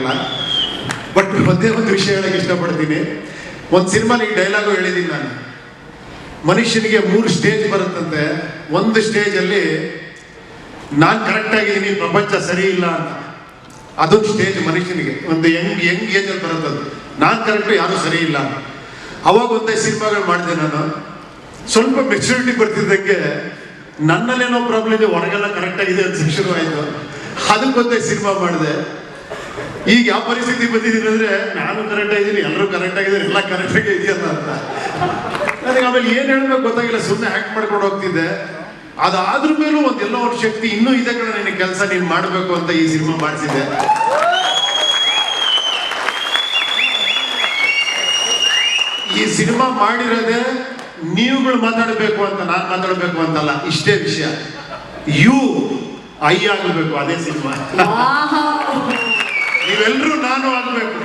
ಆಗಲ್ಲ ಬಟ್ ಒಂದೇ ಒಂದು ವಿಷಯ ಹೇಳಕ್ಕೆ ಇಷ್ಟಪಡ್ತೀನಿ. ಒಂದು ಸಿನಿಮಾಲಿ ಈ ಡೈಲಾಗು ಹೇಳಿದ್ದೀನಿ ನಾನು. ಮನುಷ್ಯನಿಗೆ ಮೂರು ಸ್ಟೇಜ್ ಬರುತ್ತಂತೆ. ಒಂದು ಸ್ಟೇಜಲ್ಲಿ ನಾನು ಕರೆಕ್ಟ್ ಆಗಿದ್ದೀನಿ, ಪ್ರಪಂಚ ಸರಿ ಇಲ್ಲ ಅಂತ. ಅದೊಂದು ಸ್ಟೇಜ್ ಮನುಷ್ಯನಿಗೆ. ಒಂದು ಯಂಗ್ ಯಂಗ್ ಏಜಲ್ಲಿ ಬರುತ್ತದು ನಾನು ಕರೆಕ್ಟು ಯಾರೂ ಸರಿ ಇಲ್ಲ ಅವಾಗ ಒಂದೇ ಸಿನಿಮಾಗಳು ಮಾಡಿದೆ ನಾನು. ಸ್ವಲ್ಪ ಮೆಚುರಿಟಿ ಬರ್ತಿದ್ದಕ್ಕೆ ನನ್ನಲ್ಲೇನೋ ಪ್ರಾಬ್ಲಮ್ ಇದೆ, ಹೊರಗೆಲ್ಲ ಕರೆಕ್ಟ್ ಆಗಿದೆ ಅಂತ ಶುರುವಾಯಿತು. ಅದಕ್ಕೊಂದೇ ಸಿನಿಮಾ ಮಾಡಿದೆ. ಈಗ ಯಾವ ಪರಿಸ್ಥಿತಿ ಬಂದಿದ್ದೀನಿ ಅಂದ್ರೆ ನಾನು ಕರೆಕ್ಟ್ ಆಗಿದ್ದೀನಿ, ಎಲ್ಲರೂ ಕರೆಕ್ಟ್ ಆಗಿದ್ದಾರೆ, ಎಲ್ಲ ಕರೆಕ್ಟ್ ಆಗಿ ಇದೆಯಲ್ಲ ಅಂತ. ನನಗೆ ಆಮೇಲೆ ಏನ್ ಹೇಳ್ಬೇಕು ಗೊತ್ತಾಗಿಲ್ಲ ಸುಮ್ಮನೆ ಆಕ್ಟ್ ಮಾಡ್ಕೊಂಡು ಹೋಗ್ತಿದ್ದೆ. ಅದಾದ್ರ ಮೇಲೂ ಒಂದ್ ಎಲ್ಲೋ ಒಂದು ಶಕ್ತಿ ಇನ್ನೂ ಇದೆ ಕಡೆ ನಿನ್ನ ಕೆಲಸ ನೀನ್ ಮಾಡಬೇಕು ಅಂತ ಈ ಸಿನಿಮಾ ಮಾಡಿಸಿದ್ದೆ ಈ ಸಿನಿಮಾ ಮಾಡಿರೋದೇ ನೀವುಗಳು ಮಾತಾಡಬೇಕು ಅಂತ, ನಾನು ಮಾತಾಡಬೇಕು ಅಂತಲ್ಲ, ಇಷ್ಟೇ ವಿಷಯ. ಯು, ಐ ಆಗಬೇಕು ಅದೇ ಸಿನಿಮಾ. ನೀವೆಲ್ಲರೂ ನಾನು ಆಗಬೇಕು.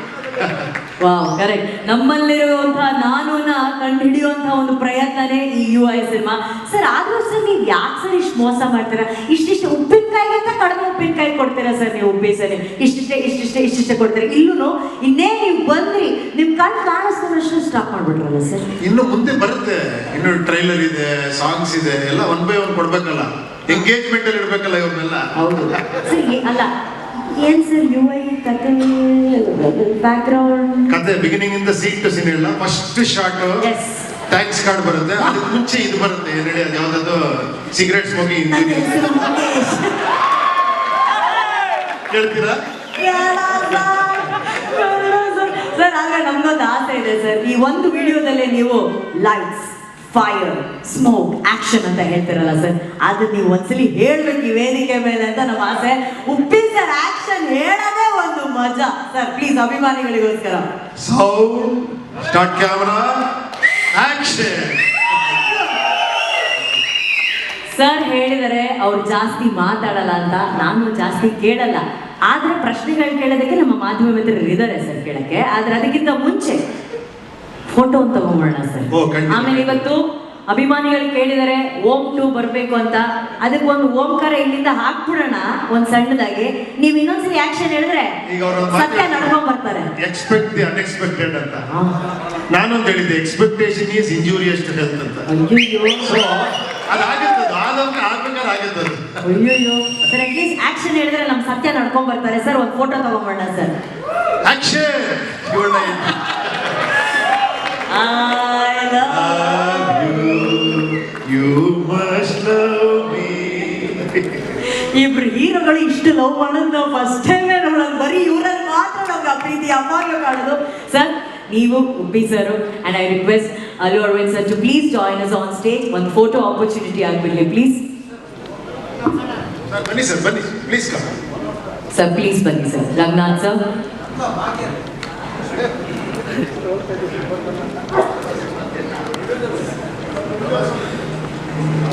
ವಾವ್ ಕರೆಕ್ಟ್ ನಮ್ಮಲ್ಲಿರುವಂತಹ ನಾನುನ ಕಂಡು ಹಿಡಿಯುವಂತಹ ಒಂದು ಪ್ರಯತ್ನನೇ ಈ ಯು ಐ ಸಿನಿಮಾ. ಸರ್ ಆದ್ರೂ ಸರ್ ನೀವು ಯಾಕೆ ಸರ್ ಇಷ್ಟು ಮೋಸ ಮಾಡ್ತೀರಾ? ಇಷ್ಟಿಷ್ಟು ಉಪ್ಪಿನಕಾಯಿಗೆ ಅಂತ ಕಡಿಮೆ ಉಪ್ಪಿನಕಾಯಿ ಕೊಡ್ತೀರಾ ಸರ್ ನೀವು ಉಪ್ಪಿಸಲಿ ಇಷ್ಟಿಷ್ಟೇ ಇಷ್ಟಿಷ್ಟೇ ಇಷ್ಟಿಷ್ಟೇ ಕೊಡ್ತೀರಾ? ಇಲ್ಲೂ ಇನ್ನೇ ನೀವು ಬಂದ್ರಿ ನಿಮ್ ಕಣ್ಣು ಅಷ್ಟು ಸ್ಟಾಪ್ ಮಾಡ್ಬಿಟ್ರಲ್ಲ ಸರ್ ಇನ್ನು ಮುಂದೆ ಬರುತ್ತೆ. ಇನ್ನು ಟ್ರೈಲರ್ ಇದೆ ಸಾಂಗ್ಸ್ ಇದೆ ಎಲ್ಲ ಒನ್ ಬೈ ಒನ್ ಕೊಡ್ಬೇಕಲ್ಲ. ಎಂಗೇಜ್ಮೆಂಟ್ ಅಲ್ಲಿ ಇಡ್ಬೇಕಲ್ಲ ಇವ್ರನ್ನೆಲ್ಲ. ಹೌದು. ಸರ್ ಅಲ್ಲ ಏನ್ ಸರ್ ಯು ಐ ಕತೆ ಬ್ಯಾಕ್ಗ್ರೌಂಡ್ ಕತೆ ಬಿಗಿನಿಂಗ್ ಇಂದ ಸೀಟ್ ಟು ಸೀನ್ ಇಲ್ಲ first short Yes. Thanks card ಬರುತ್ತೆ ಅದಕ್ಕೆ ಮುಂಚೆ ಇದು ಬರುತ್ತೆ ಏನ್ ಹೇಳಿ ಅದು ಯಾವ್ದಾದ್ರು ಸಿಗರೆಟ್ ಸ್ಮೋಕಿಂಗ್ ಹೇಳ್ತೀರಾ? ಕೇಳ್ತೀರಾ ಸರ್. ಆಗ ನಮ್ಗೊಂದು ಆಸೆ ಇದೆ ಸರ್ ಈ ಒಂದು ವಿಡಿಯೋದಲ್ಲೇ ನೀವು ಲೈಟ್ಸ್ ಫೈರ್ ಸ್ಮೋಕ್ ಆಕ್ಷನ್ ಅಂತ ಹೇಳ್ತಿರಲ್ಲ ಸರ್ ಅದು ನೀವು ಒಂದ್ಸಲಿ ಹೇಳ್ಬೇಕು ಈ ವೇದಿಕೆ ಮೇಲೆ ಅಂತ ನಮ್ಮ ಆಸೆ. ಉಪ್ಪಿ ಸರ್ ಆಕ್ಷನ್ ಹೇಳೋದೇ ಒಂದು ಮಜಾ. Sir please ಅಭಿಮಾನಿಗಳಿಗೋಸ್ಕರ. Sound start camera action sir ಹೇಳಿದರೆ ಅವ್ರು ಜಾಸ್ತಿ ಮಾತಾಡಲ್ಲ ಅಂತ ನಾನು ಜಾಸ್ತಿ ಕೇಳಲ್ಲ. ಆದ್ರೆ ಪ್ರಶ್ನೆಗಳು ಕೇಳೋದಕ್ಕೆ ನಮ್ಮ ಮಾಧ್ಯಮ ಮಿತ್ರರು ಇದ್ದಾರೆ ಸರ್ ಕೇಳಕ್ಕೆ. ಆದ್ರೆ ಅದಕ್ಕಿಂತ ಮುಂಚೆ ಫೋಟೋ ತಗೊಂಬೋಣ ಸರ್. ಆಮೇಲೆ ಇವತ್ತು ಅಭಿಮಾನಿಗಳು ಕೇಳಿದರೆ ಓಂ ಟು ಬರ್ಬೇಕು ಅಂತ. ಅದಕ್ಕೆ ಒಂದು ಓಂಕಾರ ಇಲ್ಲಿಂದ ಹಾಕ್ಬಿಡೋಣ ಒಂದ್ ಸಣ್ಣದಾಗಿ. ನೀವ್ ಇನ್ನೊಂದ್ಸರಿ ಆಕ್ಷನ್ ಹೇಳಿದ್ರೆ ಸತ್ಯ ನಡ್ಕೊಂಡ್ ಬರ್ತಾರೆ. ಎಕ್ಸ್ಪೆಕ್ಟ್ ದಿ ಅನ್ಎಕ್ಸ್ಪೆಕ್ಟೆಡ್ ಅಂತ ನಾನೊಂದು ಹೇಳಿದ್ದೆ expectation is injurious to health ಅಂತ. ಅಯ್ಯೋ ಸರ್ ಅಟ್ಲೀಸ್ಟ್ ಆಕ್ಷನ್ ಹೇಳಿದ್ರೆ ನಮ್ ಸತ್ಯ ನಡ್ಕೊಂಡ್ ಬರ್ತಾರೆ. ಸರ್ ಒಂದ್ photo ತಗೊಂಬೋಣ sir. Action I love you must love me ಇಬ್ರು ಹೀರೋಗಳು ಇಷ್ಟು ಲವ್ ಮಾಡೋದು ನಾವು ಫಸ್ಟ್ ಟೈಮ್ ನೋಡೋದು ಬರೀ ಇವ್ರಲ್ಲಿ ಮಾತ್ರ ನಮ್ಗೆ ಆ ಪ್ರೀತಿ ಯಾವಾಗಲೂ ಕಾಣೋದು ಸರ್ ನೀವು Uppi sir and I request Allu Aravind sir to please join us on stage ಒಂದು ಫೋಟೋ ಆಪರ್ಚುನಿಟಿ ಆಗ್ಬಿಡ್ಲಿ ಪ್ಲೀಸ್ ಬನ್ನಿ ಸರ್ ಬನ್ನಿ ಪ್ಲೀಸ್ ಕಮ್ ಸರ್ ಪ್ಲೀಸ್ ಬನ್ನಿ sir Ranganath sir Thank you.